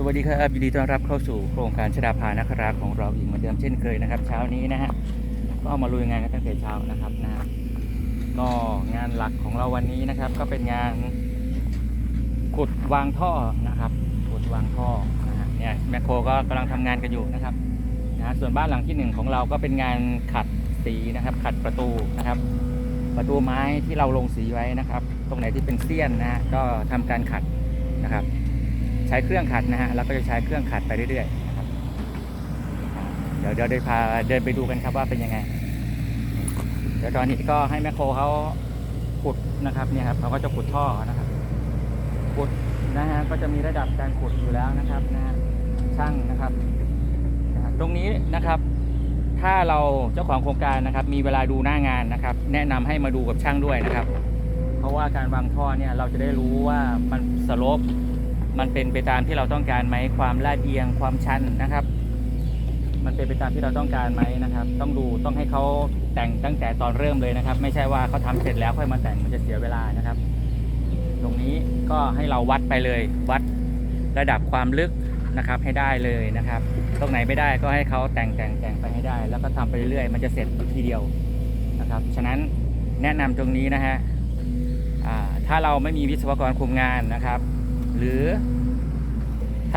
สวัสดีครับยินดีต้อนรับเข้าสู่โครงการชดาภานคราของเราอีกเหมือนเดิมเช่นเคยนะครับ เช้านี้นะฮะก็มาลุยงานกันตั้งแต่เช้านะครับนะก็งานหลักของเราวันนี้นะครับ ก็เป็นงานขุดวางท่อนะครับขุดวางท่อนะฮะเนี่ยแมคโครก็กำลังทำงานกันอยู่นะครับนะส่วนบ้านหลังที่หนึ่งของเราก็เป็นงานขัดสีนะครับ ขัดประตูนะครับ ประตูไม้ที่เราลงสีไว้นะครับ ตรงไหนที่เป็นเสี้ยนนะฮะก็ทำการขัดนะครับ ใช้เครื่องขัดนะฮะแล้วก็จะใช้เครื่องขัดไปเรื่อยๆนะครับเดี๋ยวเดี๋ยวได้พาเดินไปดูกันครับว่าเป็นยังไง เดี๋ยวตอนนี้ก็ให้แมคโครเขาขุดนะครับเนี่ยครับเขาก็จะขุดท่อนะครับขุดนะฮะก็จะมีระดับการขุดอยู่แล้วนะครับนะฮะช่างนะครับ ตรงนี้นะครับถ้าเราเจ้าของโครงการนะครับ มีเวลาดูหน้างานนะครับ แนะนำให้มาดูกับช่างด้วยนะครับ เพราะว่าการวางท่อเนี่ยเราจะได้รู้ว่ามันสโลป มันเป็นไปตามที่เราต้องการไหมความลาดเอียงความชันนะครับ มันเป็นไปตามที่เราต้องการไหมนะครับ ต้องดูต้องให้เขาแต่งตั้งแต่ตอนเริ่มเลยนะครับ ไม่ใช่ว่าเขาทำเสร็จแล้วค่อยมาแต่งมันจะเสียเวลานะครับ ตรงนี้ก็ให้เราวัดไปเลย วัดระดับความลึกนะครับให้ได้เลยนะครับ ตรงไหนไม่ได้ก็ให้เขาแต่งแต่งแต่งไปให้ได้ แล้วก็ทำไปเรื่อยๆมันจะเสร็จทีเดียวนะครับ ฉะนั้นแนะนำตรงนี้นะฮะถ้าเราไม่มีวิศวกรคุมงานนะครับ หรือ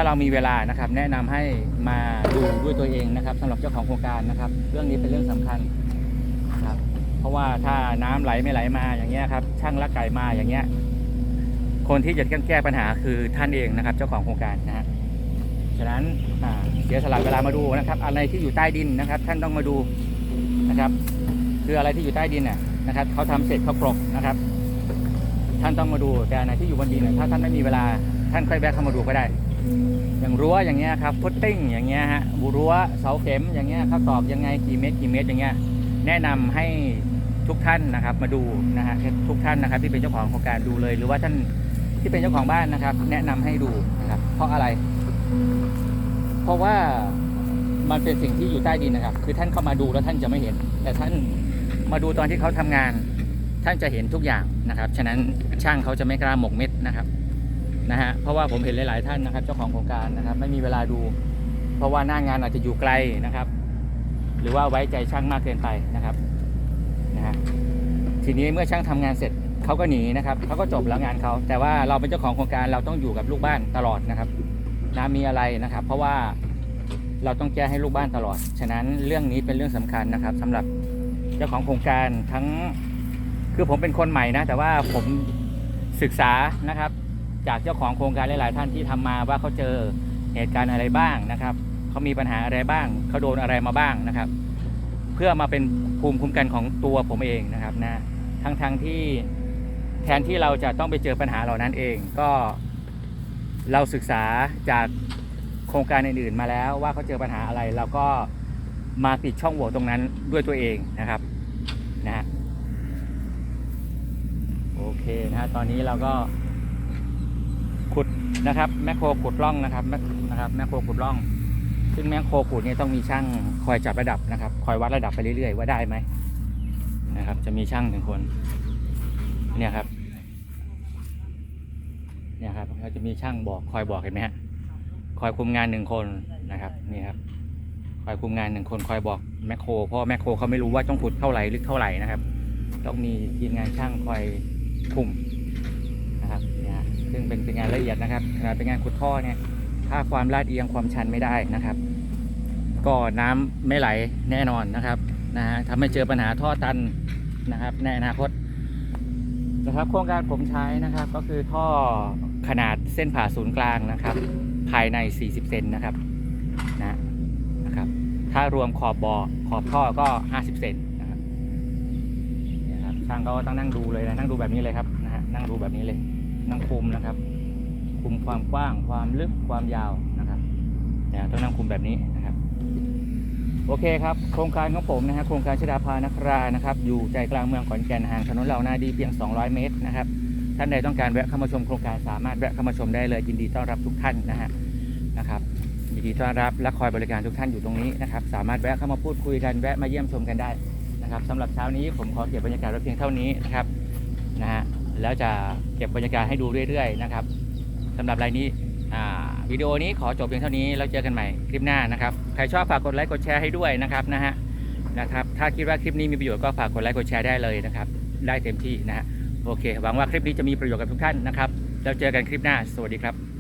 าเรามีเวลานะครับ แนะนำให้มาดูด้วยตัวเองนะครับสำหรับเจ้าของโครงการนะครับ เรื่องนี้เป็นเรื่องสำคัญนะครับ เพราะว่าถ้าน้ำไหลไม่ไหลมาอย่างเงี้ยครับ ช่างลักไก่มาอย่างเงี้ย คนที่จะแก้ปัญหาคือท่านเองนะครับ เจ้าของโครงการนะฮะฉะนั้นเสียสละเวลามาดูนะครับ อะไรที่อยู่ใต้ดินนะครับ ท่านต้องมาดูนะครับ คืออะไรที่อยู่ใต้ดินน่ะนะครับเขาทำเสร็จเขากรบนะครับ ท่านต้องมาดูแต่อันไหนที่อยู่บนดินถ้าท่านไม่มีเวลาท่านค่อยแวะเข้ามาดูก็ได้ อย่างรั้วอย่างเงี้ยครับพุตติ้งอย่างเงี้ยฮะรั้วเสาเข็มอย่างเงี้ยเขาตอกยังไงกี่เมตรกี่เมตรอย่างเงี้ยแนะนำให้ทุกท่านนะครับมาดูนะฮะทุกท่านนะครับที่เป็นเจ้าของโครงการดูเลย หรือว่าท่านที่เป็นเจ้าของบ้านนะครับ แนะนำให้ดูนะครับเพราะอะไร เพราะว่ามันเป็นสิ่งที่อยู่ใต้ดินนะครับ คือท่านเข้ามาดูแล้วท่านจะไม่เห็น แต่ท่านมาดูตอนที่เขาทำงาน ท่านจะเห็นทุกอย่างนะครับ ฉะนั้นช่างเขาจะไม่กล้าหมกเม็ดนะครับ นะฮะเพราะว่าผมเห็นหลาย ๆ ท่านนะครับ เจ้าของโครงการนะครับ ไม่มีเวลาดู เพราะว่าหน้างานอาจจะอยู่ไกลนะครับ หรือว่าไว้ใจช่างมากเกินไปนะครับนะฮะทีนี้เมื่อช่างทำงานเสร็จเขาก็หนีนะครับเขาก็จบแล้วงานเขาแต่ว่าเราเป็นเจ้าของโครงการเราต้องอยู่กับลูกบ้านตลอดนะครับนะมีอะไรนะครับ เพราะว่าเราต้องแก้ให้ลูกบ้านตลอด ฉะนั้นเรื่องนี้เป็นเรื่องสำคัญนะครับสำหรับเจ้าของโครงการทั้ง คือผมเป็นคนใหม่นะ แต่ว่าผมศึกษานะครับ จากเจ้าของโครงการหลาย ๆ ท่านที่ทำมาว่าเขาเจอเหตุการณ์อะไรบ้างนะครับเขามีปัญหาอะไรบ้างเขาโดนอะไรมาบ้างนะครับ เพื่อมาเป็นภูมิคุ้มกันของตัวผมเองนะครับนะทั้งทงๆที่แทนที่เราจะต้องไปเจอปัญหาเหล่านั้นเองก็เราศึกษาจากโครงการอื่น ๆ มาแล้วว่าเขาเจอปัญหาอะไรเราก็มาปิดช่องโหว่ตรงนั้นด้วยตัวเองนะครับนะโอเคนะตอนนี้เราก็ ขุดนะครับแมคโครขุดร่องนะครับแมคนะครับแมคโครขุดร่อง ซึ่งแมคโครขุดเนี่ยต้องมีช่างคอยจับระดับนะครับคอยวัดระดับไปเรื่อยๆ ว่าได้ไหมนะครับ จะมีช่างหนึ่งคนเนี่ยครับเนี่ยครับเขาจะมีช่างบอกคอยบอกเห็นไหมฮะคอยคุมงานหนึ่งคนนะครับนี่ครับคอยคุมงานหนึ่งคนคอยบอกแมคโครเพราะแมคโครเขาไม่รู้ว่าต้องขุดเท่าไหร่ลึกเท่าไหร่นะครับ ต้องมีทีมงานช่างคอยคุมนะครับ ซึ่งเป็นเป็นงานละเอียดนะครับขนาดเป็นงานขุดท่อเนี่ยถ้าความลาดเอียงความชันไม่ได้นะครับ ก็น้ำไม่ไหลแน่นอนนะครับนะฮะทำให้เจอปัญหาท่อตันนะครับในอนาคตนะครับโครงการผมใช้นะครับก็คือท่อขนาดเส้นผ่าศูนย์กลางนะครับ ภายใน 40 เซนนะครับนะนะครับ ถ้ารวมขอบบ่อขอบท่อก็ 50 เซนนะครับเนี่ยครับช่างก็ต้องนั่งดูเลยนะนั่งดูแบบนี้เลยครับนะฮะนั่งดูแบบนี้เลย นั่งคุมนะครับ คุมความกว้างความลึกความยาวนะครับเนี่ยต้องนั่งคุมแบบนี้นะครับ โอเคครับ โครงการของผมนะฮะโครงการชดาภานครานะครับ อยู่ใจกลางเมืองขอนแก่นห่างถนนเหล่านาดีเพียง 200 เมตรนะครับท่านใดต้องการแวะเข้ามาชมโครงการสามารถแวะเข้ามาชมได้เลยยินดีต้อนรับทุกท่านนะฮะนะครับยินดีต้อนรับและคอยบริการทุกท่านอยู่ตรงนี้นะครับ สามารถแวะเข้ามาพูดคุยกันแวะมาเยี่ยมชมกันได้นะครับสำหรับเช้านี้ผมขอเก็บบรรยากาศไว้เพียงเท่านี้นะครับนะฮะ แล้วจะเก็บบรรยากาศให้ดูเรื่อยๆนะครับสำหรับรายนี้วิดีโอนี้ขอจบเพียงเท่านี้แล้วเจอกันใหม่คลิปหน้านะครับใครชอบฝากกดไลค์กดแชร์ให้ด้วยนะครับนะฮะนะครับถ้าคิดว่าคลิปนี้มีประโยชน์ก็ฝากกดไลค์กดแชร์ได้เลยนะครับได้เต็มที่นะฮะโอเคหวังว่าคลิปนี้จะมีประโยชน์กับทุกท่านนะครับแล้วเจอกันคลิปหน้าสวัสดีครับ